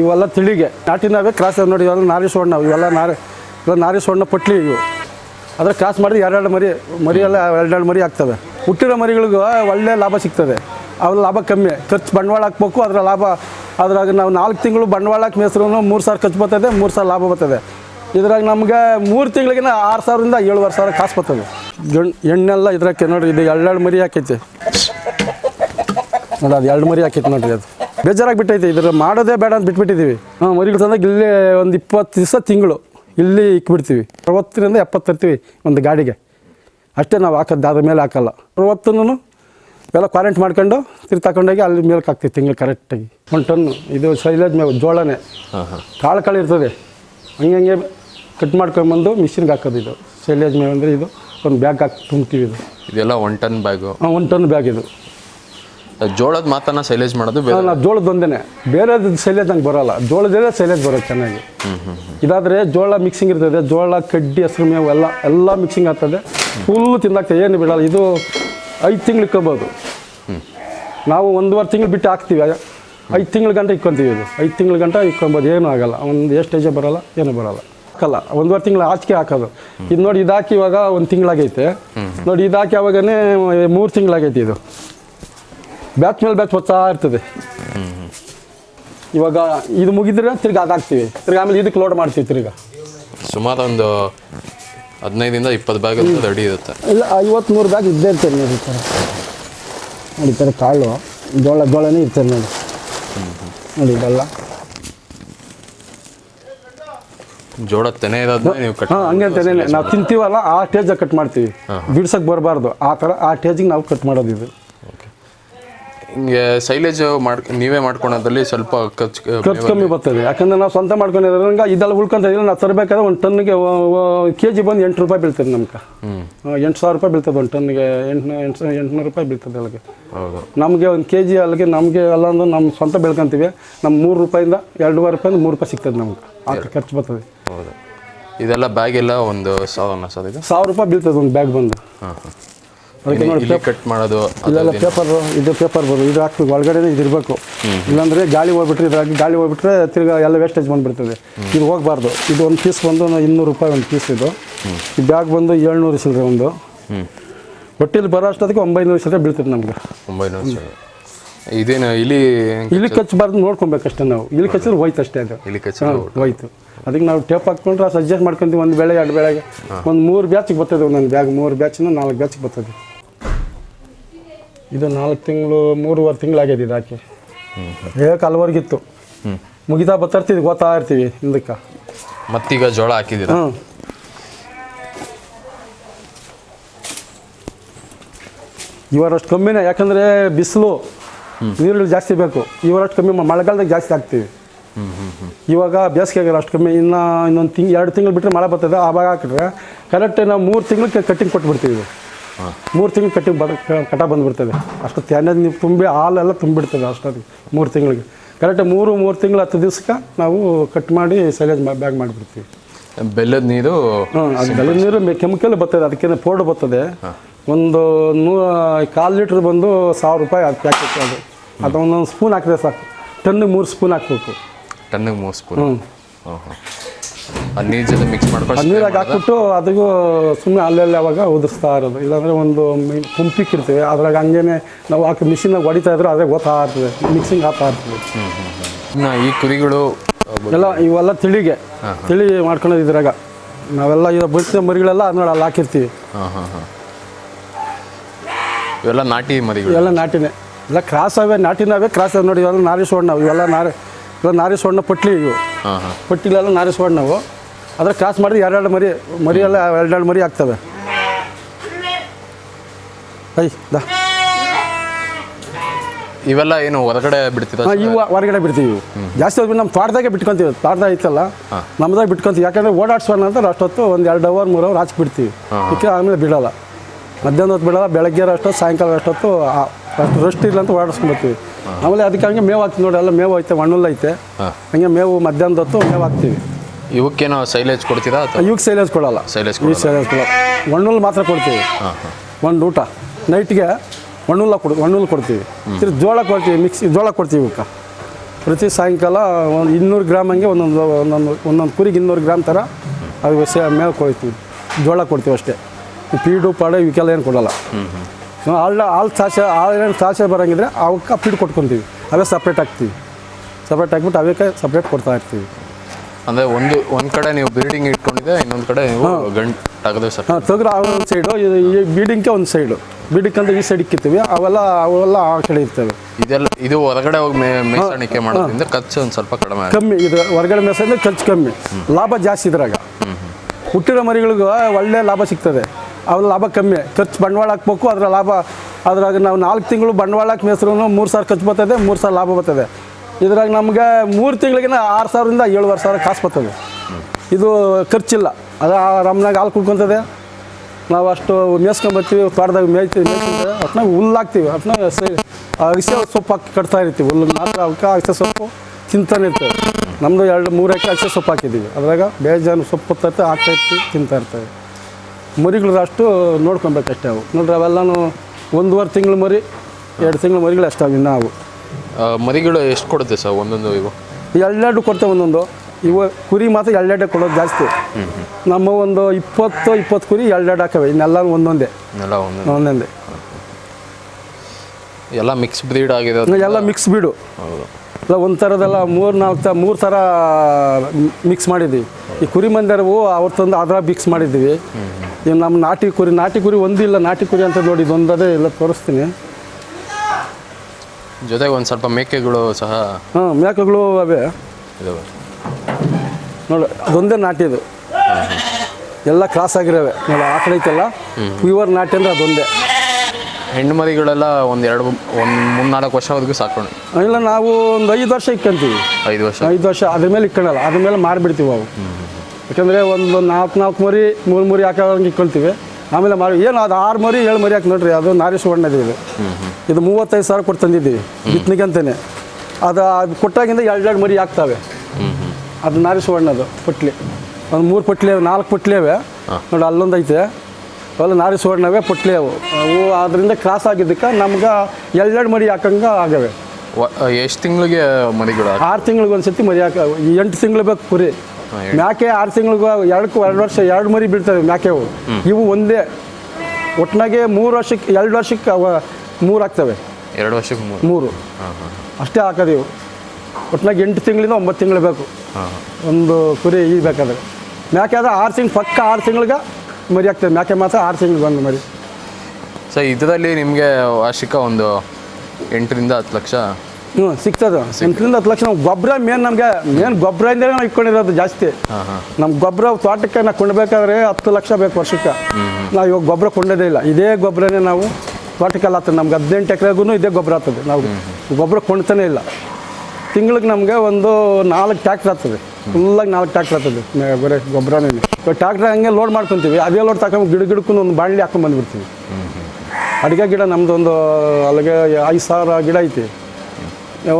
ಇವೆಲ್ಲ ತಿಳಿಗೆ. ನಾಟಿನವೇ ಕ್ರಾಸ್ ನೋಡಿ ಇವೆಲ್ಲ ನಾರಿ ಸೋಣ್ಣ ಇವೆಲ್ಲ ನಾರಿ ಇವೆಲ್ಲ ನಾರಿ ಸೋಣ್ಣ ಪಟ್ಲಿ ಇವು. ಅದ್ರ ಕ್ರಾಸ್ ಮಾಡಿದ್ರೆ ಎರಡೆರಡು ಮರಿ ಮರಿ ಎಲ್ಲ ಎರಡೆರಡು ಮರಿ ಆಗ್ತವೆ. ಹುಟ್ಟಿರೋ ಮರಿಗಳಿಗೂ ಒಳ್ಳೆ ಲಾಭ ಸಿಗ್ತದೆ. ಅವ್ರ ಲಾಭ ಕಮ್ಮಿ. ಖರ್ಚು ಬಂಡವಾಳ ಹಾಕ್ಬೇಕು, ಅದರ ಲಾಭ, ಅದ್ರಾಗ ನಾವು ನಾಲ್ಕು ತಿಂಗಳು ಬಂಡವಾಳ ಹಾಕಿ ಮೇಸ್ರೂ ಮೂರು ಸಾವಿರ ಖರ್ಚು ಬರ್ತದೆ, ಮೂರು ಸಾವಿರ ಲಾಭ ಬರ್ತದೆ. ಇದ್ರಾಗ ನಮ್ಗೆ ಮೂರು ತಿಂಗಳಿಗಿನ ಆರು ಸಾವಿರದಿಂದ ಏಳುವರೆ ಸಾವಿರ ಕಾಸು ಬರ್ತದೆ. ಎಣ್, ಎಣ್ಣೆಲ್ಲ ಇದ್ರಾಗೆ ನೋಡ್ರಿ, ಇದು ಎರಡೆರಡು ಮರಿ ಹಾಕೈತಿ ನೋಡಿ, ಅದು ಎರಡು ಮರಿ ಹಾಕೈತಿ ನೋಡ್ರಿ ಅದು. ಬೇಜಾರಾಗಿ ಬಿಟ್ಟೈತೆ ಇದ್ರ ಮಾಡೋದೇ ಬೇಡ ಅಂತ ಬಿಟ್ಬಿಟ್ಟಿದ್ದೀವಿ. ಹಾಂ ಮರಿಗಳು ತಂದಾಗ ಇಲ್ಲಿ ಒಂದು ಇಪ್ಪತ್ತು ದಿವಸ ತಿಂಗಳು ಇಲ್ಲಿ ಇಕ್ಬಿಡ್ತೀವಿ. ಅರವತ್ತರಿಂದ ಎಪ್ಪತ್ತು ತರ್ತೀವಿ ಒಂದು ಗಾಡಿಗೆ. ಅಷ್ಟೇ ನಾವು ಹಾಕೋದು ಅದ್ರ ಮೇಲೆ ಹಾಕಲ್ಲ. ಅರವತ್ತನ್ನು ಎಲ್ಲ ಕ್ವಾರಂಟ್ ಮಾಡ್ಕೊಂಡು ತಿರು ತಗೊಂಡೋಗಿ ಅಲ್ಲಿ ಮೇಲಕ್ಕೆ ಹಾಕ್ತೀವಿ ತಿಂಗಳು ಕರೆಕ್ಟಾಗಿ ಒಂದು ಟನ್ನು ಇದು ಸೈಲೇಜ್ ಮೇವು ಜೋಳನೇ. ಕಾಳು ಕಾಳು ಇರ್ತದೆ. ಹಂಗೆ ಹಂಗೆ ಕಟ್ ಮಾಡ್ಕೊಂಬಂದು ಮಿಷಿನ್ಗೆ ಹಾಕೋದು ಇದು. ಸೈಲೇಜ್ ಮೇವು ಅಂದರೆ ಇದು. ಒಂದು ಬ್ಯಾಗ್ ಹಾಕಿ ತುಂಬ್ತೀವಿ ಇದು. ಇದೆಲ್ಲ ಒನ್ ಟನ್ ಬ್ಯಾಗು ಹಾಂ ಒನ್ ಟನ್ ಬ್ಯಾಗ್ ಇದು. ಜೋಳದ ಮಾತನ್ನ ಸೈಲೇಜ್ ಮಾಡೋದು ಬೇರೆ. ನಾವು ಜೋಳದ ಒಂದೇ ಬೇರೆದು ಸೈಲೇಜ್ ನಂಗೆ ಬರೋಲ್ಲ. ಜೋಳದಲ್ಲೇ ಸೈಲೇಜ್ ಬರೋದು ಚೆನ್ನಾಗಿ. ಇದಾದರೆ ಜೋಳ ಮಿಕ್ಸಿಂಗ್ ಇರ್ತದೆ. ಜೋಳ ಕಡ್ಡಿ ಹಸಿರು ಮೇವು ಎಲ್ಲ ಎಲ್ಲ ಮಿಕ್ಸಿಂಗ್ ಆಗ್ತದೆ. ಫುಲ್ ತಿಂದಾಗ್ತದೆ ಏನು ಬಿಡಲ್ಲ. ಇದು ಐದು ತಿಂಗಳು ಇಕ್ಕೋಬೋದು. ನಾವು ಒಂದೂವರೆ ತಿಂಗಳು ಬಿಟ್ಟು ಹಾಕ್ತೀವಿ. ಐದು ತಿಂಗಳ ಗಂಟೆ ಇಕ್ಕೊಂತೀವಿ ಇದು. ಐದು ತಿಂಗಳ ಗಂಟೆ ಇಕ್ಕೊಬೋದು. ಏನೂ ಆಗಲ್ಲ. ಒಂದು ಎಷ್ಟು ಏಜೇ ಬರೋಲ್ಲ ಏನೂ ಬರೋಲ್ಲ. ಹಾಕಲ್ಲ. ಒಂದೂವರೆ ತಿಂಗಳು ಆಚೆಗೆ ಹಾಕೋದು. ಇದು ನೋಡಿ ಇದಾಕಿ ಇವಾಗ ಒಂದು ತಿಂಗಳಾಗೈತೆ ನೋಡಿ ಇದಾಕಿ ಅವಾಗನೇ ಮೂರು ತಿಂಗಳಾಗೈತೆ ಇದು. ಬ್ಯಾಚ್ ಮೇಲೆ ಬ್ಯಾಚ್ ಹೊತ್ತಾ ಇರ್ತದೆ. ಇವಾಗ ಇದು ಮುಗಿದ್ರೆ ತಿರ್ಗಿ ಅದಾಗ್ತೀವಿ. ತಿರ್ಗಿ ಆಮೇಲೆ ಇದಕ್ಕೆ ಲೋಡ್ ಮಾಡ್ತೀವಿ ತಿರ್ಗಿ. ಸುಮಾರು ಒಂದು ಹದಿನೈದಿಂದ ಇಪ್ಪತ್ತು ಬ್ಯಾಗ್ ಅಂತ ರೆಡಿ ಇರುತ್ತೆ. ಇಲ್ಲ ಐವತ್ತು ನೂರು ಬ್ಯಾಗ್ ಇದ್ದೇ ಇರ್ತೀನಿ ನೋಡಿ ಈ ಥರ. ನೋಡಿ ಈ ಥರ ಕಾಳು ಜೋಳ ಜೋಳನೇ ಇರ್ತದೆ ನೋಡಿ. ನೋಡಿ ಇದೆಲ್ಲ. ಜೋಳ ತೆನೆ ನೀವು ಕಟ್ ಹಾಂ ಹಂಗೆ ತೆನೆ ನಾವು ತಿಂತೀವಲ್ಲ ಆ ಸ್ಟೇಜಾಗ ಕಟ್ ಮಾಡ್ತೀವಿ. ಬಿಡ್ಸಕ್ಕೆ ಬರಬಾರ್ದು. ಆ ಥರ ಆ ಸ್ಟೇಜಿಗೆ ನಾವು ಕಟ್ ಮಾಡೋದು ಇದು. ಹಿಂಗೆ ಸೈಲೇಜ್ ಮಾಡ್ ನೀವೇ ಮಾಡ್ಕೊಳೋದ್ರಲ್ಲಿ ಸ್ವಲ್ಪ ಖರ್ಚು ಖರ್ಚು ಕಮ್ಮಿ ಬರ್ತದೆ. ಯಾಕಂದ್ರೆ ನಾವು ಸ್ವಂತ ಮಾಡ್ಕೊಂಡಿರೋದ್ರಿಂದ ಇದೆಲ್ಲ ಉಳ್ಕೊಂತ ಇದ್ರೆ ನಾವು ತರಬೇಕಾದ್ರೆ ಒಂದು ಟನ್ನಿಗೆ ಕೆ ಜಿ ಬಂದು ಎಂಟು ರೂಪಾಯಿ ಬೀಳ್ತದೆ ನಮ್ಗೆ. ಎಂಟು ಸಾವಿರ ರೂಪಾಯಿ ಬೀಳ್ತದೆ ಒಂದು ಟನ್ನಿಗೆ. ಎಂಟು ಎಂಟು ಎಂಟುನೂರು ರೂಪಾಯಿ ಬೀಳ್ತದೆ ಅಲ್ಲಿಗೆ. ಹೌದು. ನಮಗೆ ಒಂದು ಕೆ ಜಿ ಅಲ್ಲಿಗೆ ನಮಗೆ ಅಲ್ಲ ಅಂದ್ರೆ ನಮ್ಮ ಸ್ವಂತ ಬೆಳ್ಕೊಂತೀವಿ. ನಮ್ಮ ಮೂರು ರೂಪಾಯಿಂದ ಎರಡೂವರೆ ರೂಪಾಯಿಂದ ಮೂರು ರೂಪಾಯಿ ಸಿಗ್ತದೆ ನಮ್ಗೆ. ಆ ಖರ್ಚು ಬರ್ತದೆ. ಹೌದು. ಇದೆಲ್ಲ ಬ್ಯಾಗ್ ಎಲ್ಲ ಒಂದು ಸಾವಿರ ಸಾವಿರ ರೂಪಾಯಿ ಬೀಳ್ತದೆ ಒಂದು ಬ್ಯಾಗ್ ಬಂದು. ಹಾಂ ಹಾಂ. ಅದಕ್ಕೆ ನೋಡಿ ಇಲ್ಲಿ ಕಟ್ ಮಾಡೋದು ಪೇಪರ್ ಇದು ಪೇಪರ್ ಬರು ಇದು ಹಾಕ್ಬೇಕು ಒಳಗಡೆ ಇದು ಇರಬೇಕು. ಇಲ್ಲಾಂದ್ರೆ ಗಾಳಿ ಹೋಗ್ಬಿಟ್ರೆ ಇದ್ರಾಗಿ ಗಾಳಿ ಹೋಗ್ಬಿಟ್ರೆ ತಿರ್ಗಾ ಎಲ್ಲ ವೇಸ್ಟೇಜ್ ಬಂದ್ಬಿಡ್ತದೆ. ಇದು ಹೋಗ್ಬಾರ್ದು. ಇದು ಒಂದು ಪೀಸ್ ಬಂದು ಇನ್ನೂರು ರೂಪಾಯಿ ಒಂದು ಪೀಸ್ ಇದು. ಈ ಬ್ಯಾಗ್ ಬಂದು ಏಳ್ನೂರು ಸಿಲ್ಲರೆ ಒಂದು. ಹೊಟ್ಟೆಲಿ ಬರೋ ಅಷ್ಟೊತ್ತಿಗೆ ಒಂಬೈನೂರು ಸಿಲ್ಲರೆ ಬೀಳ್ತದೆ ನಮ್ಗೆ. ಒಂಬೈನೂರು ಇದೇನು ಇಲ್ಲಿ ಇಲಿ ಕಚ್ಚಬಾರ್ದು ನೋಡ್ಕೊಬೇಕಷ್ಟೇ ನಾವು. ಇಲ್ಲಿ ಕಚ್ಚಿದ್ರೆ ಹೋಯ್ತು ಅಷ್ಟೇ ಅದು. ಇಲ್ಲಿ ಕಚ್ಚ ಹೋಯ್ತು. ಅದಕ್ಕೆ ನಾವು ಟೇಪ್ ಹಾಕ್ಕೊಂಡ್ರೆ ಸಜೆಸ್ಟ್ ಮಾಡ್ಕೊಂತೀವಿ ಒಂದು ಬೆಳೆ ಎರಡು ಬೆಳೆಗೆ. ಒಂದು ಮೂರು ಬ್ಯಾಚಿಗೆ ಬರ್ತದೆ ಒಂದೊಂದು ಬ್ಯಾಗ್ ಮೂರು ಬ್ಯಾಚಿನ ನಾಲ್ಕು ಬ್ಯಾಚಿಗೆ ಬರ್ತದೆ. ಇದು ನಾಲ್ಕು ತಿಂಗಳು ಮೂರುವರೆ ತಿಂಗಳಾಗಿದೆ ಇದು ಹಾಕಿ. ಹೇ ಅಲ್ವರ್ಗಿತ್ತು. ಹ್ಞೂ ಮುಗಿತಾ ಬರ್ತಿರ್ತೀವಿ ಗೊತ್ತಾ ಇರ್ತೀವಿ ಹಿಂದಕ್ಕೆ. ಮತ್ತೀಗ ಜೋಳ ಹಾಕಿದ್ದೀರ? ಹ್ಞೂ ಇವರಷ್ಟು ಕಮ್ಮಿನೇ ಯಾಕಂದರೆ ಬಿಸಿಲು ನೀರುಗಳು ಜಾಸ್ತಿ ಬೇಕು. ಇವರಷ್ಟು ಕಮ್ಮಿ ಮಳೆಗಾಲದಾಗ ಜಾಸ್ತಿ ಹಾಕ್ತೀವಿ. ಇವಾಗ ಬೇಸಿಗೆ ಅಷ್ಟು ಕಮ್ಮಿ. ಇನ್ನು ಇನ್ನೊಂದು ತಿಂಗ್ ಎರಡು ತಿಂಗಳು ಬಿಟ್ಟರೆ ಮಳೆ ಬರ್ತದೆ ಆವಾಗ ಹಾಕಿದ್ರೆ ಕರೆಕ್ಟ್ ನಾವು ಮೂರು ತಿಂಗಳು ಕಟ್ಟಿಂಗ್ ಕೊಟ್ಬಿಡ್ತೀವಿ. ಮೂರು ತಿಂಗಳು ಕಟ್ಟಿ ಬದ ಕಟ ಬಂದುಬಿಡ್ತದೆ. ಅಷ್ಟು ತೆನೆ ನೀವು ತುಂಬಿ ಹಾಲೆಲ್ಲ ತುಂಬಿಡ್ತದೆ ಅಷ್ಟೊತ್ತಿಗೆ ಮೂರು ತಿಂಗಳಿಗೆ. ಕರೆಕ್ಟ್ ಮೂರು ಮೂರು ತಿಂಗಳು ಹತ್ತು ದಿವ್ಸಕ್ಕೆ ನಾವು ಕಟ್ ಮಾಡಿ ಸೈಲೇಜ್ ಬ್ಯಾಗ್ ಮಾಡಿಬಿಡ್ತೀವಿ. ಬೆಲ್ಲದ ನೀರು ಬೆಳೆ ನೀರು ಕೆಮಿಕಲ್ ಬರ್ತದೆ ಅದಕ್ಕಿಂತ ಪೌಡ್ರ್ ಬರ್ತದೆ. ಒಂದು ನೂ ಕಾಲು ಲೀಟ್ರ್ ಬಂದು ಸಾವಿರ ರೂಪಾಯಿ ಅದು ಪ್ಯಾಕೆಟ್ ಅದು. ಅದು ಒಂದೊಂದು ಸ್ಪೂನ್ ಹಾಕಿದ್ರೆ ಸಾಕು. ಟನ್ನಿಗೆ ಮೂರು ಸ್ಪೂನ್ ಹಾಕ್ಬೇಕು. ಟನ್ನಿಗೆ ಮೂರು ಸ್ಪೂನ್ ಹ್ಞೂ ಹಾಂ ಹಾಂ ನೀರು ಜೊತೆ ಮಿಕ್ಸ್ ಮಾಡ್ಕೊಂಡು ನೀರಾಗಿ ಹಾಕ್ಬಿಟ್ಟು ಅದಕ್ಕೂ ಸುಮ್ಮನೆ ಅಲ್ಲಲ್ಲಿ ಅವಾಗ ಉದಿಸ್ತಾ ಇರೋದು. ಇಲ್ಲಾಂದರೆ ಒಂದು ಪಂಪಿಕ್ ಇರ್ತೀವಿ ಅದ್ರಾಗ ಹಂಗೇನೆ ನಾವು ಹಾಕಿ ಮಿಷಿನಾಗ ಹೊಡಿತಾ ಇದ್ರೆ ಅದೇ ಗೊತ್ತಾ ಇರ್ತದೆ ಮಿಕ್ಸಿಂಗ್ ಆಗ್ತಾ ಇರ್ತದೆ ಈ ಕುರಿಗಳು ಎಲ್ಲ ಇವೆಲ್ಲ ತಿಳಿಗೆ. ತಿಳಿ ಮಾಡ್ಕೊಳ್ಳೋದು ಇದ್ರಾಗ. ನಾವೆಲ್ಲ ಇದು ಬಳ್ಸಿದ ಮರಿಗಳೆಲ್ಲ ಅದನ್ನ ಅಲ್ಲಿ ಹಾಕಿರ್ತೀವಿ. ಇವೆಲ್ಲ ನಾಟಿ ಮರಿ ಇವೆಲ್ಲ ನಾಟಿನೇ. ಎಲ್ಲ ಕ್ರಾಸ್ ಅವೇ ನಾಟಿನವೇ ಕ್ರಾಸ್ ಅವೇ ನೋಡಿ ಇವೆಲ್ಲ ನಾರಿ ನಾವು. ಇವೆಲ್ಲ ನಾರಿ ಇವೆಲ್ಲ ನಾರಿ ಸ್ವರ್ಣ ಪಟ್ಲಿ ಇವು. ಪಟ್ಟಿಲೆಲ್ಲ ನಾರಿ ಸ್ವರ್ಣವು. ಅದ್ರ ಕ್ರಾಸ್ ಮಾಡಿದ್ರೆ ಎರಡೆರಡು ಮರಿ ಮರಿ ಎಲ್ಲ ಎರಡೆರಡು ಮರಿ ಆಗ್ತವೆ. ಐ ದ. ಇವೆಲ್ಲ ಏನು ಹೊರಗಡೆ ಬಿಡ್ತೀವಿ ಹಾಂ ಇವು ಹೊರಗಡೆ ಬಿಡ್ತೀವಿ ಇವು. ಜಾಸ್ತಿ ಹೋದ್ಬಿಟ್ಟು ನಮ್ಮ ತೋಟದಾಗೆ ಬಿಟ್ಕೊಂತೀವಿ ತೋಟದಾಗ ಐತಲ್ಲ? ನಮ್ಮದಾಗ ಬಿಟ್ಕೊಂತೀವಿ. ಯಾಕಂದರೆ ಓಡಾಡ್ಸೋಣ ಅಂತ ಅಷ್ಟೊತ್ತು ಒಂದು ಎರಡು ಅವರ್ ಮೂರು ಅವರ್ ಹಾಕಿ ಬಿಡ್ತೀವಿ. ಅದಕ್ಕೆ ಆಮೇಲೆ ಬಿಡೋಲ್ಲ. ಮಧ್ಯಾಹ್ನ ಹೊತ್ತು ಬಿಡೋಲ್ಲ ಬೆಳಗ್ಗೆ ಅಷ್ಟೊತ್ತು ಸಾಯಂಕಾಲ ಅಷ್ಟೊತ್ತು ಅಷ್ಟು ರಷ್ಟ ಇಲ್ಲ ಅಂತ ಓಡಾಡ್ಸ್ಕೊಂಬರ್ತೀವಿ ಆಮೇಲೆ ಅದಕ್ಕೆ ಹಂಗೆ ಮೇವು ಹಾಕ್ತೀವಿ ನೋಡಿ ಎಲ್ಲ ಮೇವು ಐತೆ ಹಣ್ಣುಲ್ಲ ಐತೆ. ಹಂಗೆ ಮೇವು ಮಧ್ಯಾಹ್ನದ ಹೊತ್ತು ಮೇವು ಹಾಕ್ತೀವಿ. ಇವಕ್ಕೇನೋ ಸೈಲೇಜ್ ಕೊಡ್ತೀರಾ ಇವಾಗ ಸೈಲೇಜ್ ಕೊಡಲ್ಲ. ಸೈಲೇಜ್ ಈ ಸೈಲೇಜ್ ಕೊಡಲ್ಲ. ಹಣ್ಣುಲ್ ಮಾತ್ರ ಕೊಡ್ತೀವಿ. ಒಂದು ಊಟ. ನೈಟ್ಗೆ ಹಣ್ಣುಲ್ಲ ಕೊಡ್ ಹಣ್ಣುಲ್ ಕೊಡ್ತೀವಿ. ತಿರ್ಗಿ ಜೋಳ ಕೊಡ್ತೀವಿ ಮಿಕ್ಸಿ ಜೋಳ ಕೊಡ್ತೀವಿ ಇವಕ್ಕೆ ಪ್ರತಿ ಸಾಯಂಕಾಲ ಒಂದು ಇನ್ನೂರು ಗ್ರಾಮ್ ಹಂಗೆ ಒಂದೊಂದು ಒಂದೊಂದು ಒಂದೊಂದು ಕುರಿಗೆ ಇನ್ನೂರು ಗ್ರಾಮ್ ಥರ ಅದು ಮೇವು ಕೊಡ್ತೀವಿ ಜೋಳ ಕೊಡ್ತೀವಿ ಅಷ್ಟೇ. ಪೀಡು ಪಾಡು ಇವಕ್ಕೆಲ್ಲ ಏನು ಕೊಡಲ್ಲ. ಹಾಲು ಹಾಲು ಸಾಸೆ ಹಾಲು ಸಾಸೆ ಬರೋಂಗಿದ್ರೆ ಅವಕ್ಕೆ ಫೀಡ್ ಕೊಟ್ಕೊತೀವಿ. ಅವೇ ಸಪ್ರೇಟ್ ಹಾಕ್ತೀವಿ ಸಪ್ರೇಟ್ ಹಾಕ್ಬಿಟ್ಟು ಅವಕ್ಕೆ ಸಪ್ರೇಟ್ ಕೊಡ್ತಾ ಇರ್ತೀವಿ. ಅಂದರೆ ಒಂದು ಒಂದು ಕಡೆ ನೀವು ಬಿಲ್ಡಿಂಗ್ ಇಟ್ಕೊಂಡಿದೆ ಇನ್ನೊಂದು ಕಡೆ ನೀವು ಗಂಟು ತೆಗೆದು ಸರ್. ಹಾಂ ತೆಗ್ದ್ರೆ ಆ ಒಂದು ಸೈಡು ಇದು ಈ ಬಿಲ್ಡಿಂಗ್ಗೆ ಒಂದು ಸೈಡು ಬೀಡಿಂಗ್ ಅಂತ ಈ ಸೈಡ್ ಇಕ್ಕಿರ್ತೀವಿ ಅವೆಲ್ಲ ಅವೆಲ್ಲ ಆ ಕಡೆ ಇರ್ತವೆ. ಇದೆಲ್ಲ ಇದು ಹೊರಗಡೆ ಹೋಗಿ ಮೇ ಮೇಸಾಣಿಕೆ ಮಾಡೋದ್ರಿಂದ ಖರ್ಚು ಒಂದು ಸ್ವಲ್ಪ ಕಡಿಮೆ ಕಮ್ಮಿ ಇದು ಹೊರಗಡೆ ಮೇಸಂದ್ರೆ ಖರ್ಚು ಕಮ್ಮಿ. ಲಾಭ ಜಾಸ್ತಿ ಇದ್ರಾಗ. ಹುಟ್ಟಿರೋ ಮರಿಗಳಿಗೂ ಒಳ್ಳೆ ಲಾಭ ಸಿಗ್ತದೆ. ಅದ್ರ ಲಾಭ ಕಮ್ಮಿ. ಖರ್ಚು ಬಂಡವಾಳ ಹಾಕ್ಬೇಕು, ಅದರ ಲಾಭ, ಅದ್ರಾಗ ನಾವು ನಾಲ್ಕು ತಿಂಗಳು ಬಂಡವಾಳ ಹಾಕಿ ಮೇಸ್ರು ಮೂರು ಸಾವಿರ ಖರ್ಚು ಬರ್ತದೆ, ಮೂರು ಸಾವಿರ ಲಾಭ ಬರ್ತದೆ. ಇದ್ರಾಗ ನಮ್ಗೆ ಮೂರು ತಿಂಗಳಿಗಿನ ಆರು ಸಾವಿರದಿಂದ ಏಳುವರೆ ಸಾವಿರ ಕಾಸು ಬರ್ತದೆ. ಇದು ಖರ್ಚಿಲ್ಲ. ಅದು ಆರಾಮ್ನಾಗ ಹಾಲು ಕುಡ್ಕೊತದೆ. ನಾವು ಅಷ್ಟು ಮೇಯ್ಸ್ಕೊಂಬರ್ತೀವಿ ತೋಟದಾಗ ಮೇಯ್ತೀವಿ ಮೇಯ್ಸಿದ್ರೆ ಒಟ್ನಾಗ ಹುಲ್ಲು ಹಾಕ್ತೀವಿ. ಆ ಅಗಸೆ ಸೊಪ್ಪು ಹಾಕಿ ಕಟ್ತಾ ಇರ್ತೀವಿ. ಹುಲ್ಲು ಮಾತ್ರ ಅವಕ್ಕೆ ಅಗಸೆ ಸೊಪ್ಪು ತಿಂತಾನೆ ಇರ್ತೇವೆ. ನಮ್ಮದು ಎರಡು, ಮೂರು ಎಕರೆ ಅಗಸೆ ಸೊಪ್ಪು ಹಾಕಿದ್ದೀವಿ. ಅದ್ರಾಗ ಬೇಜಾನು ಸೊಪ್ಪು ತರ್ತೆ ಹಾಕ್ತಾ ಇರ್ತೀವಿ, ತಿಂತಾ ಇರ್ತೇವೆ. ಮರಿಗಳು ಅಷ್ಟು ನೋಡ್ಕೊಬೇಕಷ್ಟೇ ಅವು. ನೋಡ್ರಿ ಅವೆಲ್ಲನೂ ಒಂದೂವರೆ ತಿಂಗಳು ಮರಿ ಎರಡು ತಿಂಗಳು ಮರಿಗಳು ಅಷ್ಟೇ ಇನ್ನು ಅವು. ಆ, ಮರಿಗಳು ಎಷ್ಟು ಕೊಡುತ್ತೆ ಸರ್ ಒಂದೊಂದು ಇವು? ಎಳ್ಳೆಡ್ಡು ಕೊಡ್ತೇವೆ ಒಂದೊಂದು. ಇವು ಕುರಿ ಮಾತ್ರ ಎರಡೆರಡೆ ಕೊಡೋದು ಜಾಸ್ತಿ. ನಮ್ಮ ಒಂದು ಇಪ್ಪತ್ತು ಇಪ್ಪತ್ತು ಕುರಿ ಎಳ್ಳೆಡ್ ಹಾಕವೆ ಇನ್ನೆಲ್ಲ ಒಂದೊಂದೇ. ಎಲ್ಲ ಒಂದೊಂದು. ಒಂದೊಂದೇ. ಎಲ್ಲ ಮಿಕ್ಸ್ ಬ್ರೀಡ್ ಆಗಿದೆ ಎಲ್ಲ ಮಿಕ್ಸ್ ಬೀಡು ಹೌದು. ಇಲ್ಲ ಒಂದು ಥರದೆಲ್ಲ ಮೂರು ನಾಲ್ಕು ತ ಮೂರು ಥರ ಮಿಕ್ಸ್ ಮಾಡಿದ್ದೀವಿ ಈ ಕುರಿ ಮಂದಿರವು ಅವ್ರ ತಂದು ಅದರ ಮಿಕ್ಸ್ ಮಾಡಿದ್ದೀವಿ ಇನ್ನು ನಮ್ಮ ನಾಟಿ ಕುರಿ ನಾಟಿ ಕುರಿ ಒಂದಿಲ್ಲ ನಾಟಿ ಕುರಿ ಅಂತ ನೋಡಿ ಇದೊಂದದೇ ಎಲ್ಲ ತೋರಿಸ್ತೀನಿ. ಜೊತೆಗೆ ಒಂದು ಸ್ವಲ್ಪ ಮೇಕೆಗಳು ಸಹ ಹಾಂ ಮೇಕೆಗಳು ಅವೇ. ಇದಾವೆ. ನೋಡಿ ಅದೊಂದೇ ನಾಟಿದು ಎಲ್ಲ ಕ್ರಾಸ್ ಆಗಿರೋವೆ. ನೋಡಿ ಆ ಕಡೆ ಐತೆಲ್ಲ? ಪ್ಯೂರ್ ನಾಟಿ ಅಂದರೆ ಅದೊಂದೇ. ಹೆಣ್ಣು ಮರಿಗಳೆಲ್ಲ ಒಂದು ಎರಡು ಒಂದು ಮೂರ್ನಾಲ್ಕು ವರ್ಷವರೆಗೂ ಸಾಕೊಂಡು ಇಲ್ಲ ನಾವು ಒಂದು ಐದು ವರ್ಷ ಇಕ್ಕಂತೀವಿ. ಐದು ವರ್ಷ. ಐದು ವರ್ಷ ಅದ್ರ ಮೇಲೆ ಇಟ್ಕೊಳಲ್ಲ ಅದ್ರ ಮೇಲೆ ಮಾರಿಬಿಡ್ತೀವಿ ಅವು ಯಾಕಂದರೆ ಒಂದು ನಾಲ್ಕು ನಾಲ್ಕು ಮರಿ ಮೂರು ಮರಿ ಹಾಕೋಂಗೆ ಇಟ್ಕೊಳ್ತೀವಿ ಆಮೇಲೆ ಮಾರಿ ಏನು ಅದು ಆರು ಮರಿ ಏಳು ಮರಿ ಹಾಕಿ ನೋಡ್ರಿ ಅದು ನಾರಿ ಸುವರ್ಣದ ಇದು. ಇದು ಮೂವತ್ತೈದು ಸಾವಿರ ಕೊಟ್ಟು ತಂದಿದ್ದೀವಿ ಬಿತ್ತನಿಗೆ ಅಂತಾನೆ ಅದು ಅದು ಕೊಟ್ಟಾಗಿಂದ ಎರಡೆರಡು ಮರಿ ಹಾಕ್ತಾವೆ. ಅದು ನಾರಿ ಸುವರ್ಣದು ಪಟ್ಲಿ. ಒಂದು ಮೂರು ಪಟ್ಲಿ ಅವೆ ನಾಲ್ಕು ಪಟ್ಲಿ ಅವೆ. ನೋಡಿ ಅಲ್ಲೊಂದು ಐತೆ ಅವೆಲ್ಲ ನಾರಿ ಸುವರ್ಣವೇ ಪಟ್ಲಿ ಅವು. ಅವು ಅದರಿಂದ ಕ್ರಾಸ್ ಆಗಿದ್ದಕ್ಕೆ ನಮ್ಗೆ ಎರಡೆರಡು ಮರಿ ಹಾಕಂಗೆ ಆಗವೆ. ಎಷ್ಟು ತಿಂಗಳಿಗೆ ಮರಿಗಳು ಆರು ತಿಂಗಳಿಗೆ ಒಂದು ಸತಿ ಮರಿ ಹಾಕ ಎಂಟು ತಿಂಗಳು ಬೇಕು ಕುರಿ. ಮ್ಯಾಕೆ ಆರು ತಿಂಗಳಿಗೂ ಎರಡಕ್ಕೂ ಎರಡು ವರ್ಷ ಎರಡು ಮರಿ ಬೀಳ್ತವೆ ಮ್ಯಾಕೆವು. ಇವು ಒಂದೇ. ಒಟ್ಟಿನಾಗೆ ಮೂರು ವರ್ಷಕ್ಕೆ ಎರಡು ವರ್ಷಕ್ಕೆ ಮೂರು ಆಗ್ತವೆ. ಎರಡು ವರ್ಷಕ್ಕೆ ಮೂರು. ಮೂರು. ಅಷ್ಟೇ ಹಾಕೋದು ಇವು. ಒಟ್ಟಿನಾಗೆ ಎಂಟು ತಿಂಗಳಿಂದ ಒಂಬತ್ತು ತಿಂಗಳು ಬೇಕು. ಒಂದು ಕುರಿ ಈ ಬೇಕಾದ್ರೆ. ಮ್ಯಾಕೆ ಆದರೆ ಆರು ತಿಂಗ್ಳು ಪಕ್ಕ ಆರು ತಿಂಗಳಿಗೆ ಮರಿ ಆಗ್ತದೆ ಮ್ಯಾಕೆ ಮಾತ್ರ ಆರು ತಿಂಗ್ಳು ಬಂದು ಮರಿ. ಸೊ ಇದರಲ್ಲಿ ನಿಮಗೆ ವಾರ್ಷಿಕ ಒಂದು ಎಂಟರಿಂದ ಹತ್ತು ಲಕ್ಷ ಹ್ಞೂ ಸಿಗ್ತದೆ. ಎಂಟರಿಂದ ಹತ್ತು ಲಕ್ಷ. ನಾವು ಗೊಬ್ಬರ ಮೇನ್ ನಮಗೆ ಮೇನ್ ಗೊಬ್ಬರದಿಂದಲೇ ನಾವು ಇಟ್ಕೊಂಡಿರೋದು ಜಾಸ್ತಿ. ನಮ್ಮ ಗೊಬ್ಬರ ತೋಟಕ್ಕೆ ನಾವು ಕೊಂಡ್ಬೇಕಾದ್ರೆ ಹತ್ತು ಲಕ್ಷ ಬೇಕು ವರ್ಷಕ್ಕೆ. ನಾವು ಇವಾಗ ಗೊಬ್ಬರ ಕೊಂಡೋದೇ ಇಲ್ಲ. ಇದೇ ಗೊಬ್ಬರನೇ ನಾವು ತೋಟಕ್ಕೆಲ್ಲ ಆಗ್ತದೆ ನಮ್ಗೆ ಹದಿನೆಂಟು ಎಕರೆಗೂ ಇದೇ ಗೊಬ್ಬರ ಆಗ್ತದೆ ನಾವು. ಗೊಬ್ಬರ ಕೊಂಡ್ತಾನೆ ಇಲ್ಲ. ತಿಂಗ್ಳಿಗೆ ನಮಗೆ ಒಂದು ನಾಲ್ಕು ಟ್ಯಾಕ್ಟ್ರ್ ಆಗ್ತದೆ. ಫುಲ್ಲಾಗಿ ನಾಲ್ಕು ಟ್ಯಾಕ್ಟ್ರ್ ಆಗ್ತದೆ. ಬರೀ ಗೊಬ್ಬರನೇ ಇವಾಗ ಟ್ಯಾಕ್ಟ್ರ್ ಹಂಗೆ ಲೋಡ್ ಮಾಡ್ಕೊತೀವಿ. ಅದೇ ಲೋಡ್ ತಗೊಂಡು ಗಿಡ ಗಿಡಕ್ಕೂ ಒಂದು ಬಾಣಲಿ ಹಾಕೊಂಡು ಬಂದುಬಿಡ್ತೀವಿ. ಅಡುಗೆ ಗಿಡ ನಮ್ಮದೊಂದು ಅಲ್ಲಿಗೆ ಐದು ಸಾವಿರ ಗಿಡ ಐತಿ.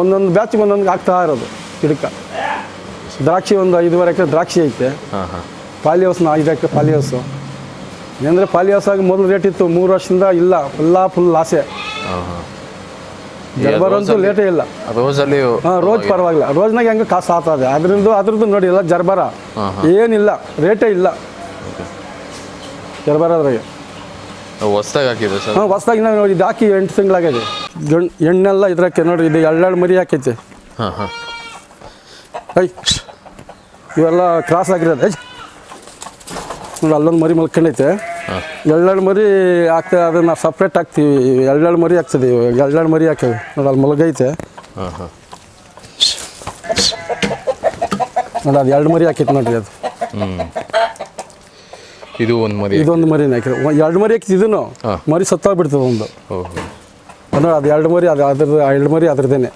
ಒಂದೊಂದು ಬ್ಯಾಚಿಗೆ ಒಂದೊಂದು ಹಾಕ್ತಾ ಇರೋದು ಗಿಡಕ್ಕೆ ದ್ರಾಕ್ಷಿ ಒಂದು ಐದುವರೆ ಎಕರೆ ದ್ರಾಕ್ಷಿ ಐತೆ. ಹಾಂ ಹಾಂ. ಪಾಲಿ ಹೌಸ್ನ ಐದು ಎಕರೆ ಪಾಲಿ ಹೌಸು. ಏನಂದರೆ ಪಾಲಿ ಹೌಸ್ ಆಗಿ ಮೊದಲು ರೇಟ್ ಇತ್ತು ಮೂರು ವರ್ಷದಿಂದ ಇಲ್ಲ ಫುಲ್ಲಾ ಫುಲ್ ಲಾಸೆ ಹಾಂ ಹಾಂ. ಜರ್ಬರ್ ಅಂತೂ ಲೇಟೇ ಇಲ್ಲ. ರೋಸಲ್ಲಿ ಹಾಂ ರೋಜ್ ಪರವಾಗಿಲ್ಲ. ರೋಜ್ನಾಗ ಹೆಂಗೆ ಕಾಸು ಆಗ್ತದೆ. ಅದರಿಂದ ಅದ್ರದ್ದು ನೋಡಿ ಇಲ್ಲ ಜರ್ಬರ. ಏನಿಲ್ಲ ರೇಟೇ ಇಲ್ಲ. ಜರ್ಬರ ಅದ್ರಾಗೆ. ಹೊಸ್ದಾಗಿ ಹಾಕಿದೆ ಸರ್? ಹಾಂ ಹೊಸ್ದಾಗಿ ನಾವು ನೋಡಿ ಇದು ಹಾಕಿ ಎಂಟು ತಿಂಗಳಾಗಿದೆ ಗಣ್ ಎಣ್ಣೆಲ್ಲ ಇದ್ರಕ್ಕೆ ನೋಡ್ರಿ ಇದು ಎರಡೆರಡು ಮರಿ ಹಾಕೈತೆ. ಹಾಂ ಹಾಂ. ಐ ಇವೆಲ್ಲ ಕ್ರಾಸ್ ಆಗಿರೋದು ನೋಡಿ ಅಲ್ಲೊಂದು ಮರಿ ಮಲ್ಕೊಂಡೈತೆ. ಹಾಂ. ಎರಡೆರಡು ಮರಿ ಹಾಕ್ತೇವೆ ಅದನ್ನು ಸಪ್ರೇಟ್ ಹಾಕ್ತೀವಿ. ಎರಡೆರಡು ಮರಿ ಹಾಕ್ತದೆ ಎರಡೆರಡು ಮರಿ ಹಾಕೇವೆ. ನೋಡಿ ಅಲ್ಲಿ ಮಲಗೈತೆ. ಹಾಂ ಹಾಂ. ನೋಡಿ ಅದು ಎರಡು ಮರಿ ಹಾಕೈತೆ ನೋಡ್ರಿ ಅದು. ಇದು ಒಂದು ಮರಿ ಇದೊಂದು ಮರಿನ ಹಾಕಿದ್ರೆ ಎರಡು ಮರಿ ಹಾಕಿತ್ತು ಇದನ್ನು ಹಾ. ಮರಿ ಸತ್ತೋಗ್ಬಿಡ್ತದೆ ಒಂದು. ಓಹೋ ಅದು ಎರಡು ಮರಿ ಅದು ಅದ್ರದ್ದು ಎರಡು ಮರಿ ಅದ್ರದ್ದೇನೆ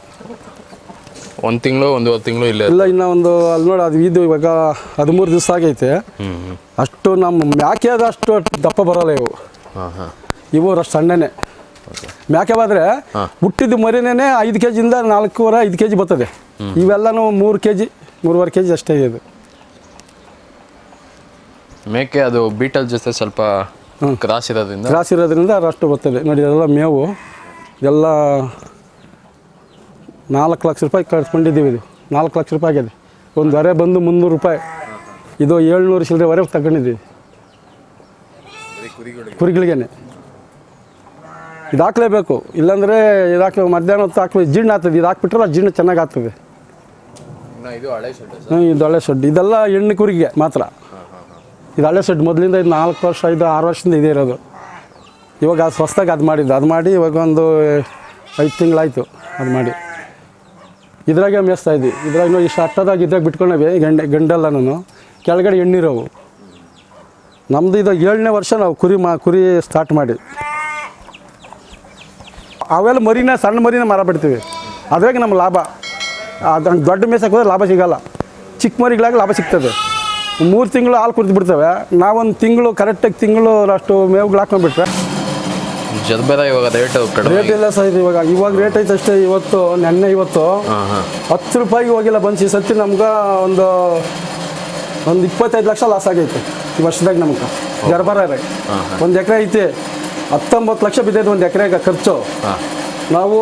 ಒಂದು ತಿಂಗಳು ಒಂದೂವರೆ ತಿಂಗಳು ಇಲ್ಲ ಇಲ್ಲ ಇನ್ನು ಒಂದು ಅಲ್ಲಿ ನೋಡಿ ಅದು ಇದು ಇವಾಗ ಹದಿಮೂರು ದಿವಸ ಆಗೈತೆ. ಅಷ್ಟು ನಮ್ಮ ಮ್ಯಾಕೆ ಆದ ಅಷ್ಟು ದಪ್ಪ ಬರಲ್ಲ ಇವು. ಇವು ಅಷ್ಟು ಸಣ್ಣನೆ. ಮ್ಯಾಕೆ ಬಾದ್ರೆ ಹುಟ್ಟಿದ ಮರಿನೇ ಐದು ಕೆ ಜಿಯಿಂದ ನಾಲ್ಕೂವರೆ ಐದು ಕೆ ಜಿ ಬರ್ತದೆ ಇವೆಲ್ಲನೂ ಮೂರು ಕೆ ಜಿ ಮೂರುವರೆ ಕೆ ಜಿ ಅಷ್ಟೇ ಇದೆ. ಮೇಕೆ ಅದು ಬೀಟಲ್ ಜೊತೆ ಸ್ವಲ್ಪ ಕ್ರಾಸ್ ಇರೋದ್ರಿಂದ? ಕ್ರಾಸ್ ಇರೋದ್ರಿಂದ ಅಷ್ಟು ಬರ್ತದೆ. ನೋಡಿ ಎಲ್ಲ ಮೇವು. ಎಲ್ಲ ನಾಲ್ಕು ಲಕ್ಷ ರೂಪಾಯಿ ಕಳ್ಸ್ಕೊಂಡಿದ್ದೀವಿ ಇದು. ನಾಲ್ಕು ಲಕ್ಷ ರೂಪಾಯಿ ಆಗಿದೆ. ಒಂದು ವರೆ ಬಂದು ಮುನ್ನೂರು ರೂಪಾಯಿ. ಇದು ಏಳ್ನೂರು ಚಿಲ್ಲರೆ ವರೆ ತಗೊಂಡಿದ್ದೀವಿ. ಕುರಿಗಳಿಗೇನೆ. ಇದು ಹಾಕ್ಲೇಬೇಕು ಇಲ್ಲಾಂದರೆ ಇದು ಹಾಕಿ ಮಧ್ಯಾಹ್ನ ಹೊತ್ತು ಹಾಕಿ ಜೀರ್ಣ ಆಗ್ತದೆ. ಇದು ಹಾಕ್ಬಿಟ್ರೆ ಜೀರ್ಣ ಚೆನ್ನಾಗಿ ಆಗ್ತದೆ. ಇದು ಹಳೆ ಶೆಡ್ ಇದು ಹಳೆ ಶೆಡ್. ಇದೆಲ್ಲ ಹೆಣ್ಣು ಕುರಿಗೆ ಮಾತ್ರ. ಇದು ಹಳೆ ಶೆಡ್. ಮೊದಲಿಂದ ಇದು ನಾಲ್ಕು ವರ್ಷ ಐದು ಆರು ವರ್ಷದಿಂದ ಇದೇ ಇರೋದು. ಇವಾಗ ಹೊಸ್ದಾಗಿ ಅದು ಮಾಡಿದ್ದು. ಅದು ಮಾಡಿ ಇವಾಗ ಒಂದು ಐದು ತಿಂಗಳಾಯಿತು ಅದು ಮಾಡಿ. ಇದ್ರಾಗೆ ಮೇಯಿಸ್ತಾ ಇದ್ವಿ. ಇದ್ರಾಗ ಇಷ್ಟು ಅಟ್ಟದಾಗ ಇದ್ರಾಗ ಬಿಟ್ಕೊಂಡವೆ ಗಂಡ, ಗಂಡಲ್ಲ ನಾನು. ಕೆಳಗಡೆ ಎಣ್ಣಿರೋವು. ನಮ್ಮದು ಇದು ಏಳನೇ ವರ್ಷ ನಾವು ಕುರಿ ಮಾ, ಕುರಿ ಸ್ಟಾರ್ಟ್ ಮಾಡಿ. ಅವೆಲ್ಲ ಮರಿನ, ಸಣ್ಣ ಮರಿನ ಮಾರ ಬಿಡ್ತೀವಿ. ಅದ್ರಾಗ ನಮ್ಮ ಲಾಭ. ಅದು ದೊಡ್ಡ ಮೇಸಕ್ಕೆ ಹೋದ್ರೆ ಲಾಭ ಸಿಗಲ್ಲ. ಚಿಕ್ಕ ಮರಿಗಳಾಗಿ ಲಾಭ ಸಿಗ್ತದೆ. ಮೂರು ತಿಂಗಳು ಹಾಲು ಕುರಿತು ಬಿಡ್ತವೆ. ನಾವೊಂದು ತಿಂಗಳು ಕರೆಕ್ಟಾಗಿ ತಿಂಗಳು ಅಷ್ಟು ಮೇವುಗಳು ಹಾಕೊಂಡ್ಬಿಟ್ರೆ ಜದ್ಬೇದ ಇವಾಗ ರೇಟ್ ರೇಟ್ ಇಲ್ಲ ಸರ್ ಇವಾಗ ಇವಾಗ ರೇಟ್ ಐತೆ ಅಷ್ಟೇ ಇವತ್ತು ನೆನ್ನೆ ಇವತ್ತು. ಹಾಂ ಹಾಂ. ಹತ್ತು ರೂಪಾಯಿಗೆ ಹೋಗಿಲ್ಲ ಬಂದು ಸತ್ತಿ ಸತಿ ನಮ್ಗೆ ಒಂದು ಒಂದು ಇಪ್ಪತ್ತೈದು ಲಕ್ಷ ಲಾಸ್ ಆಗೈತೆ ಈ ವರ್ಷದಾಗ ನಮ್ಗೆ. ಜರ್ಬರ ಒಂದು ಎಕರೆ ಐತಿ ಹತ್ತೊಂಬತ್ತು ಲಕ್ಷ ಬಿದ್ದೈತೆ ಒಂದು ಎಕರೆಗೆ ಖರ್ಚು. ಹಾಂ. ನಾವು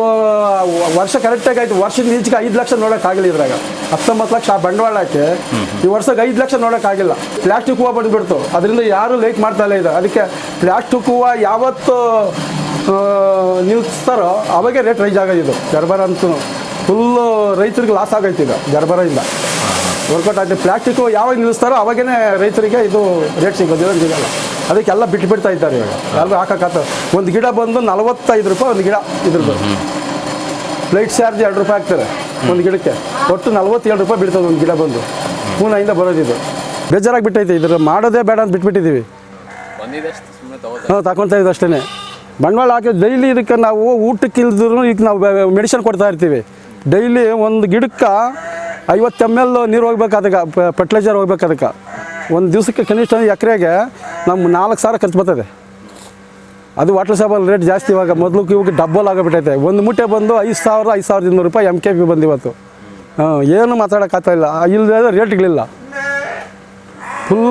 ವರ್ಷ ಕರೆಕ್ಟಾಗಿ ಆಯ್ತು. ವರ್ಷದ ಈಚೆಗೆ ಐದು ಲಕ್ಷ ನೋಡೋಕ್ಕಾಗಲ್ಲ ಇದ್ರಾಗ. ಹತ್ತೊಂಬತ್ತು ಲಕ್ಷ ಬಂಡವಾಳ ಹಾಕಿ ಈ ವರ್ಷಕ್ಕೆ ಐದು ಲಕ್ಷ ನೋಡೋಕ್ಕಾಗಿಲ್ಲ ಪ್ಲಾಸ್ಟಿಕ್ ಹೂವು ಬಂದುಬಿಡ್ತು. ಅದರಿಂದ ಯಾರು ಲೈಕ್ ಮಾಡ್ತಾ ಇಲ್ಲ ಇದು. ಅದಕ್ಕೆ ಪ್ಲಾಸ್ಟಿಕ್ ಹೂವು ಯಾವತ್ತು ನಿಲ್ಸ್ತಾರೋ ಅವಾಗ ರೇಟ್ ರೈಸ್ ಆಗೋದು ಗರ್ಬರ ಅಂತೂ ಫುಲ್ಲು ರೈತರಿಗೆ ಲಾಸ್ ಆಗೈತೆ ಈಗ. ಇಲ್ಲ. ವರ್ಕೌಟ್ ಆಗುತ್ತೆ ಪ್ಲಾಸ್ಟಿಕ್ಕು ಯಾವಾಗ ನಿಲ್ಲಿಸ್ತಾರೋ ಅವಾಗೇ ರೈತರಿಗೆ ಇದು ರೇಟ್ ಸಿಗೋದಿಲ್ಲ ಅದಕ್ಕೆಲ್ಲ ಬಿಟ್ಟು ಬಿಡ್ತಾ ಇದ್ದಾರೆ ಇವಾಗ. ಯಾರು ಹಾಕೋಕ್ಕಾಗ್ತದೆ ಒಂದು ಗಿಡ ಬಂದು ನಲವತ್ತೈದು ರೂಪಾಯಿ ಒಂದು ಗಿಡ ಇದ್ರದ್ದು ಪ್ಲೇಟ್ ಚಾರ್ಜ್ ಎರಡು ರೂಪಾಯಿ ಹಾಕ್ತಾರೆ ಒಂದು ಗಿಡಕ್ಕೆ. ಒಟ್ಟು ನಲ್ವತ್ತೇಳು ರೂಪಾಯಿ ಬಿಡ್ತದೆ ಒಂದು ಗಿಡ ಬಂದು. ಪೂನಾಯಿಂದ ಬರೋದಿದು. ಬೇಜಾರಾಗಿ ಬಿಟ್ಟೈತೆ ಇದ್ರ ಮಾಡೋದೇ ಬೇಡ ಅಂತ ಬಿಟ್ಬಿಟ್ಟಿದ್ದೀವಿ. ಹಾಂ ತಗೊಳ್ತಾ ಇದ್ದು ಅಷ್ಟೇ ಬಂಡವಾಳ ಹಾಕಿ ಡೈಲಿ ಇದಕ್ಕೆ ನಾವು ಊಟಕ್ಕೆ ಇಲ್ದ್ರು ಈಗ ನಾವು ಮೆಡಿಸಿನ್ ಕೊಡ್ತಾ ಇರ್ತೀವಿ. ಡೈಲಿ ಒಂದು ಗಿಡಕ್ಕೆ ಐವತ್ತು ಎಂ ಎಲ್ ನೀರು ಹೋಗ್ಬೇಕು ಅದಕ್ಕೆ ಫರ್ಟಿಲೈಸರ್ ಹೋಗ್ಬೇಕು ಅದಕ್ಕೆ. ಒಂದು ದಿವಸಕ್ಕೆ ಕನಿಷ್ಠ ಎಕರೆಗೆ ನಮ್ಮ ನಾಲ್ಕು ಸಾವಿರ ಖರ್ಚು ಬರ್ತದೆ. ಅದು ವಾಟರ್ ಸಾಬಲ್ ರೇಟ್ ಜಾಸ್ತಿ ಇವಾಗ ಮೊದಲು ಇವಾಗ ಡಬ್ಬಲ್ ಆಗೋಬಿಟ್ಟೈತೆ. ಒಂದು ಮೂಟೆ ಬಂದು ಐದು ಸಾವಿರ ಐದು ಸಾವಿರದ ಇನ್ನೂರು ರೂಪಾಯಿ ಎಂ ಕೆ ಪಿ ಬಂದು ಇವತ್ತು. ಹಾಂ ಏನು ಮಾತಾಡೋಕ್ಕಾಗ್ತಾ ಇಲ್ಲ. ಇಲ್ಲದೆ ರೇಟ್ಗಳಿಲ್ಲ. ಫುಲ್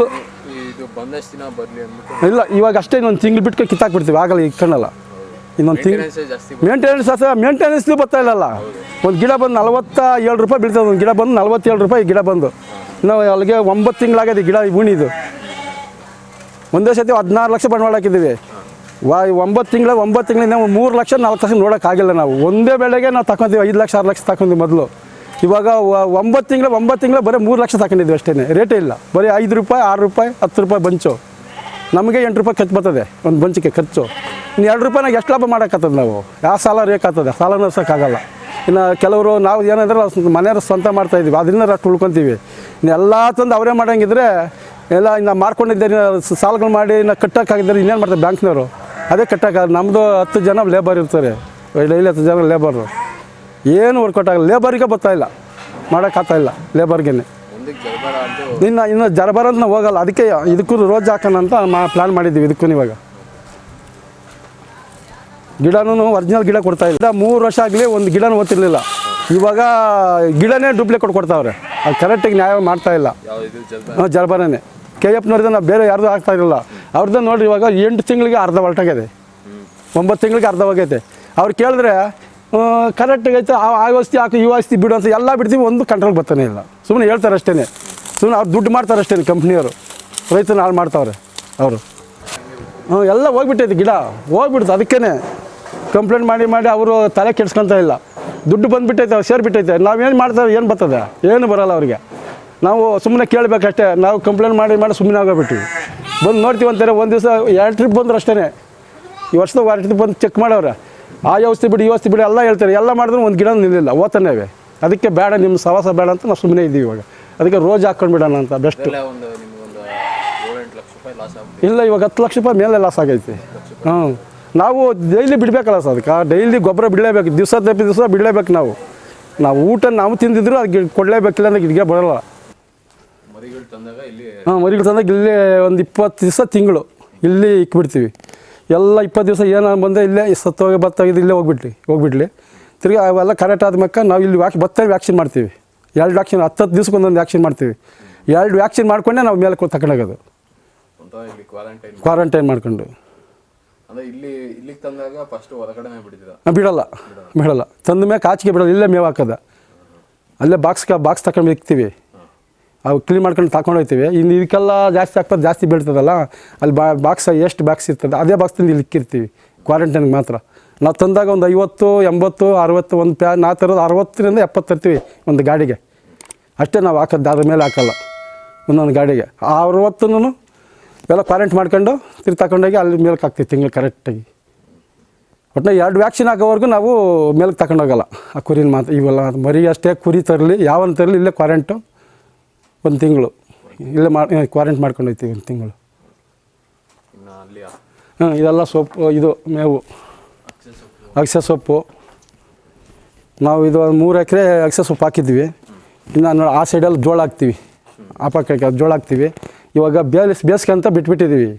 ಇಲ್ಲ ಇವಾಗ ಅಷ್ಟೇ ಇನ್ನೊಂದು ತಿಂಗ್ಳು ಬಿಟ್ಟು ಕಿತ್ತಾಕ್ಬಿಡ್ತೀವಿ ಆಗಲ್ಲ ಇಕ್ಕಣಲ್ಲ ಇನ್ನೊಂದು ತಿಂಗ್ ಮೇಂಟೆನೆನ್ಸ್ ಅಥವಾ ಮೇಂಟೆನೆನ್ಸ್ ಬರ್ತಾ ಇಲ್ಲಲ್ಲ. ಒಂದು ಗಿಡ ಬಂದು ನಲವತ್ತ ಏಳು ರೂಪಾಯಿ ಬೀಳ್ತದೆ ಒಂದು ಗಿಡ ಬಂದು ನಲ್ವತ್ತೇಳು ರೂಪಾಯಿ ಗಿಡ ಬಂದು. ನಾವು ಅಲ್ಲಿಗೆ ಒಂಬತ್ತು ತಿಂಗಳಾಗಿದೆ ಗಿಡ ಉಣಿದು ಒಂದೇ ಸತಿ ಹದಿನಾರು ಲಕ್ಷ ಬಂಡವಾಳ ಹಾಕಿದ್ದೀವಿ. ವಾ ಒಂಬತ್ತು ತಿಂಗಳ, ಒಂಬತ್ತು ತಿಂಗಳಿಂದ ಮೂರು ಲಕ್ಷ, ನಾಲ್ಕು ಲಕ್ಷ ನೋಡೋಕ್ಕಾಗಿಲ್ಲ ನಾವು. ಒಂದೇ ಬೆಳೆಗೆ ನಾವು ತಗೊಂತೀವಿ ಐದು ಲಕ್ಷ, ಆರು ಲಕ್ಷ ತಗೊಂತೀವಿ ಮೊದಲು. ಇವಾಗ ಒಂಬತ್ತು ತಿಂಗಳ ಒಂಬತ್ತು ತಿಂಗಳ ಬರೀ ಮೂರು ಲಕ್ಷ ತಗೊಂಡಿದ್ವಿ ಅಷ್ಟೇ ರೇಟೇ ಇಲ್ಲ. ಬರೀ ಐದು ರೂಪಾಯಿ, ಆರು ರೂಪಾಯಿ, ಹತ್ತು ರೂಪಾಯಿ ಬಂಚು. ನಮಗೆ ಎಂಟು ರೂಪಾಯಿ ಖರ್ಚು ಬರ್ತದೆ, ಒಂದು ಬಂಚಿಗೆ ಖರ್ಚು. ಇನ್ನು ಎರಡು ರೂಪಾಯಿನಾಗ ಎಷ್ಟು ಲಾಭ ಮಾಡೋಕ್ಕಾಗ್ತದೆ ನಾವು? ಯಾವ ಸಾಲ ರೇಕಾಗ್ತದೆ? ಸಾಲ ನಡ್ಸೋಕ್ಕಾಗಲ್ಲ ಇನ್ನು ಕೆಲವರು ನಾವು ಏನಂದ್ರೆ ಮನೆಯವ್ರ ಸ್ವಂತ ಮಾಡ್ತಾಯಿದ್ವಿ ಅದರಿಂದ ಅಷ್ಟು ಉಳ್ಕೊತೀವಿ. ಎಲ್ಲ ತಂದು ಅವರೇ ಮಾಡಂಗಿದ್ರೆ ಎಲ್ಲ ಇನ್ನು ಮಾರ್ಕೊಂಡಿದ್ದೆ ಸಾಲಗಳು ಮಾಡಿ ಇನ್ನು ಕಟ್ಟೋಕ್ಕಾಗಿದ್ದಾರೆ, ಇನ್ನೇನು ಮಾಡ್ತಾರೆ ಬ್ಯಾಂಕ್ನವರು? ಅದೇ ಕಟ್ಟೋಕ್ಕಾಗಲ್ಲ. ನಮ್ಮದು ಹತ್ತು ಜನ ಲೇಬರ್ ಇರ್ತಾರೆ. ಡೈಲಿ ಹತ್ತು ಜನ ಲೇಬರು. ಏನು ವರ್ಕೌಟ್ ಆಗಲ್ಲ. ಲೇಬರಿಗೆ ಬರ್ತಾ ಇಲ್ಲ. ಮಾಡೋಕ್ಕಾಗ್ತಾಯಿಲ್ಲ ಲೇಬರ್ಗೇನೆ. ಇನ್ನು ಇನ್ನು ಜರಬರ ಅಂತ ನಾವು ಹೋಗಲ್ಲ. ಅದಕ್ಕೆ ಇದಕ್ಕೂ ರೋಜ್ ಹಾಕೋಣ ಅಂತ ಮಾ ಪ್ಲ್ಯಾನ್ ಮಾಡಿದ್ದೀವಿ ಇದಕ್ಕೂ ಇವಾಗ. ಗಿಡನೂ ಒರಿಜಿನಲ್ ಗಿಡ ಕೊಡ್ತಾಯಿಲ್ಲ ಮೂರು ವರ್ಷ ಆಗಲಿ ಒಂದು ಗಿಡನೂ ಓದ್ತಿರ್ಲಿಲ್ಲ. ಇವಾಗ ಗಿಡನೇ ಡೂಪ್ಲಿಕೇಟ್ ಕೊಡ್ತಾವ್ರೆ. ಅದು ಕರೆಕ್ಟಾಗಿ ನ್ಯಾಯ ಮಾಡ್ತಾ ಇಲ್ಲ. ಯಾವ ಇದು ಜಲ್ಬರ ಹಾಂ ಜರಬರನೇ ಕೆ ಎಫ್ನವ್ರದ್ದು ನಾವು ಬೇರೆ ಯಾರ್ದು ಆಗ್ತಾ ಇರಲಿಲ್ಲ. ಅವ್ರದ್ದು ನೋಡ್ರಿ ಇವಾಗ ಎಂಟು ತಿಂಗಳಿಗೆ ಅರ್ಧ ಹೊರಟಾಗಿದೆ. ಒಂಬತ್ತು ತಿಂಗಳಿಗೆ ಅರ್ಧ ಹೋಗೈತೆ. ಅವ್ರು ಕೇಳಿದ್ರೆ ಕರೆಕ್ಟಾಗೈತೆ ಆ ಆ ಔಷಧಿ ಹಾಕು ಇವು ಆಸ್ತಿ ಬಿಡು ಅಂತ ಎಲ್ಲ ಬಿಡ್ತೀವಿ. ಒಂದು ಕಂಟ್ರೋಲ್ ಬರ್ತಾನೆ ಇಲ್ಲ. ಸುಮ್ಮನೆ ಹೇಳ್ತಾರೆ ಅಷ್ಟೇ ಸುಮ್ಮನೆ ಅವ್ರು ದುಡ್ಡು ಮಾಡ್ತಾರೆ ಅಷ್ಟೇ ಕಂಪ್ನಿಯವರು ರೈತನ ಹಾಳು ಮಾಡ್ತಾವ್ರೆ ಅವರು. ಹ್ಞೂ ಎಲ್ಲ ಹೋಗ್ಬಿಟ್ಟೈತೆ ಗಿಡ. ಹೋಗ್ಬಿಡ್ತು. ಅದಕ್ಕೇ ಕಂಪ್ಲೇಂಟ್ ಮಾಡಿ ಮಾಡಿ ಅವರು ತಲೆ ಕೆಡ್ಸ್ಕೊತಾ ಇಲ್ಲ. ದುಡ್ಡು ಬಂದುಬಿಟ್ಟೈತೆ ಅವ್ರು ಸೇರಿಬಿಟ್ಟೈತೆ. ನಾವೇನು ಮಾಡ್ತಾರೆ ಏನು ಬರ್ತದೆ? ಏನು ಬರಲ್ಲ ಅವ್ರಿಗೆ. ನಾವು ಸುಮ್ಮನೆ ಕೇಳಬೇಕಷ್ಟೇ. ನಾವು ಕಂಪ್ಲೇಂಟ್ ಮಾಡಿ ಮಾಡಿ ಸುಮ್ಮನೆ ಆಗೋಗ್ಬಿಟ್ಟಿವಿ. ಬಂದು ನೋಡ್ತೀವಿ ಅಂತಾರೆ ಒಂದು ದಿವಸ ಎರಡು ಟ್ರಿಪ್ ಬಂದ್ರು ಅಷ್ಟೇ ಈ ವರ್ಷದ ಎರಡು ಟ್ರಿಪ್ ಬಂದು ಚೆಕ್ ಮಾಡೋರು. ಆ ವ್ಯವಸ್ಥೆ ಬಿಡಿ ಈ ಔಷಧಿ ಬಿಡಿ ಎಲ್ಲ ಹೇಳ್ತಾರೆ. ಎಲ್ಲ ಮಾಡಿದ್ರು ಒಂದು ಗಿಡ ನಿಲ್ಲಿಲ್ಲ ಓತನೇವೆ ಅದಕ್ಕೆ ಬೇಡ ನಿಮ್ಮ ಸವಾಸ ಬೇಡ ಅಂತ ನಾವು ಸುಮ್ಮನೆ ಇದ್ದೀವಿ ಇವಾಗ. ಅದಕ್ಕೆ ರೋಜ್ ಹಾಕ್ಕೊಂಡ್ಬಿಡೋಣ ಅಂತ ಬೆಸ್ಟ್ ಇಲ್ಲ ಇವಾಗ ಹತ್ತು ಲಕ್ಷ ರೂಪಾಯಿ ಮೇಲೆ ಲಾಸ್ ಆಗೈತಿ. ಹಾಂ ನಾವು ಡೈಲಿ ಬಿಡಬೇಕಲ್ಲ ಸರ್ ಅದಕ್ಕೆ. ಡೈಲಿ ಗೊಬ್ಬರ ಬಿಡಲೇಬೇಕು ದಿವಸ ತಪ್ಪಿ ದಿವಸ ಬಿಡಲೇಬೇಕು ನಾವು. ನಾವು ಊಟ ನಾವು ತಿಂದಿದ್ರು ಅದಕ್ಕೆ ಕೊಡಲೇಬೇಕಿಲ್ಲ ಅಂದ್ರೆ ಗಿಡಗೆ ಬರೋಲ್ಲ. ಮರಿಗಳು ತಂದಾಗ ಇಲ್ಲಿ ಹಾಂ ಮರಿಗಳು ತಂದಾಗ ಇಲ್ಲಿ ಒಂದು ಇಪ್ಪತ್ತು ದಿವಸ ತಿಂಗಳು ಇಲ್ಲಿ ಇಕ್ಬಿಡ್ತೀವಿ. ಎಲ್ಲ ಇಪ್ಪತ್ತು ದಿವಸ ಏನೋ ಬಂದೆ ಇಲ್ಲೇ ಸತ್ತೋಗಿ ಬತ್ತಾಗಿದ್ದು ಇಲ್ಲೇ ಹೋಗ್ಬಿಟ್ಲಿ ಹೋಗ್ಬಿಡ್ಲಿ. ತಿರ್ಗಿ ಅವೆಲ್ಲ ಕರೆಕ್ಟ್ ಆದ್ಮೇಲೆ ನಾವು ಇಲ್ಲಿ ವ್ಯಾಕ್ ಬತ್ತ ವ್ಯಾಕ್ಸಿನ್ ಮಾಡ್ತೀವಿ. ಎರಡು ವ್ಯಾಕ್ಸಿನ್ ಹತ್ತು ಹತ್ತು ದಿವ್ಸಕ್ಕೆ ಒಂದೊಂದು ವ್ಯಾಕ್ಸಿನ್ ಮಾಡ್ತೀವಿ. ಎರಡು ವ್ಯಾಕ್ಸಿನ್ ಮಾಡ್ಕೊಂಡೆ ನಾವು ಮೇಲೆ ತಗೊಂಡೋಗೋದು ಕ್ವಾರಂಟೈನ್ ಮಾಡ್ಕೊಂಡು. ಇಲ್ಲಿ ತಂದಾಗ ಬಿಡಲ್ಲ. ಬಿಡಲ್ಲ. ತಂದ ಮೇಲೆ ಕಾಚಿಗೆ ಬಿಡಲ್ಲ, ಇಲ್ಲೇ ಮೇವು ಹಾಕೋದ. ಅಲ್ಲೇ ಬಾಕ್ಸ್ಗೆ ಬಾಕ್ಸ್ ತಗೊಂಡು ಇಕ್ತೀವಿ. ಅವು ಕ್ಲೀನ್ ಮಾಡ್ಕೊಂಡು ತಗೊಂಡು ಹೋಗ್ತೀವಿ. ಇನ್ನು ಇದಕ್ಕೆಲ್ಲ ಜಾಸ್ತಿ ಹಾಕ್ಬೋದು ಜಾಸ್ತಿ ಬೀಳ್ತದಲ್ಲ. ಅಲ್ಲಿ ಬಾ ಬಾಕ್ಸ್ ಎಷ್ಟು ಬಾಕ್ಸ್ ಇರ್ತದೆ, ಅದೇ ಬಾಕ್ಸಿಂದ ಇಲ್ಲಿ ಇಕ್ಕಿರ್ತೀವಿ ಕ್ವಾರಂಟೈನ್ಗೆ ಮಾತ್ರ. ನಾವು ತಂದಾಗ ಒಂದು ಐವತ್ತು, ಎಂಬತ್ತು, ಅರವತ್ತು, ಒಂದು ಪ್ಯಾ ನಾ ತರೋದು ಅರವತ್ತರಿಂದ ಎಪ್ಪತ್ತು ತರ್ತೀವಿ ಒಂದು ಗಾಡಿಗೆ. ಅಷ್ಟೇ ನಾವು ಹಾಕೋದು, ಅದ್ರ ಮೇಲೆ ಹಾಕಲ್ಲ. ಒಂದೊಂದು ಗಾಡಿಗೆ. ಆ ಅರವತ್ತನ್ನು ಎಲ್ಲ ಕ್ವಾರಂಟ್ ಮಾಡ್ಕೊಂಡು ತಿರ್ಗಿ ತಗೊಂಡೋಗಿ ಅಲ್ಲಿ ಮೇಲಕ್ಕೆ ಹಾಕ್ತೀವಿ ತಿಂಗಳು ಕರೆಕ್ಟಾಗಿ ಒಟ್ಟಿನ ಎರಡು ವ್ಯಾಕ್ಸಿನ್ ಹಾಕೋವರೆಗೂ ನಾವು ಮೇಲಕ್ಕೆ ತಗೊಂಡೋಗಲ್ಲ ಆ ಕುರಿನ ಮಾತ್ರ ಇವೆಲ್ಲ ಮರಿ ಅಷ್ಟೇ ಕುರಿ ತರಲಿ ಯಾವನ್ ತರಲಿ ಇಲ್ಲೇ ಕ್ವಾರಂಟು ಒಂದು ತಿಂಗಳು. ಇಲ್ಲೇ ಮಾಡಿ ಕ್ವಾರಂಟ್ ಮಾಡ್ಕೊಂಡು ಹೋಗ್ತೀವಿ ಒಂದು ತಿಂಗಳು. ಹಾಂ ಇದೆಲ್ಲ ಸೊಪ್ಪು ಇದು ಮೇವು. ಅಗಸೆ ಸೊಪ್ಪು. ನಾವು ಇದು ಒಂದು ಮೂರು ಎಕರೆ ಅಗಸೆ ಸೊಪ್ಪು ಹಾಕಿದ್ವಿ. ಇನ್ನು ಆ ಸೈಡಲ್ಲಿ ಜೋಳ ಹಾಕ್ತೀವಿ. ಆ ಪಕ್ಕಕ್ಕೆ ಜೋಳ ಹಾಕ್ತೀವಿ. ಇವಾಗ ಬೇಸ್ ಬೇಸ್ಗೆ ಅಂತ ಬಿಟ್ಬಿಟ್ಟಿದ್ದೀವಿ.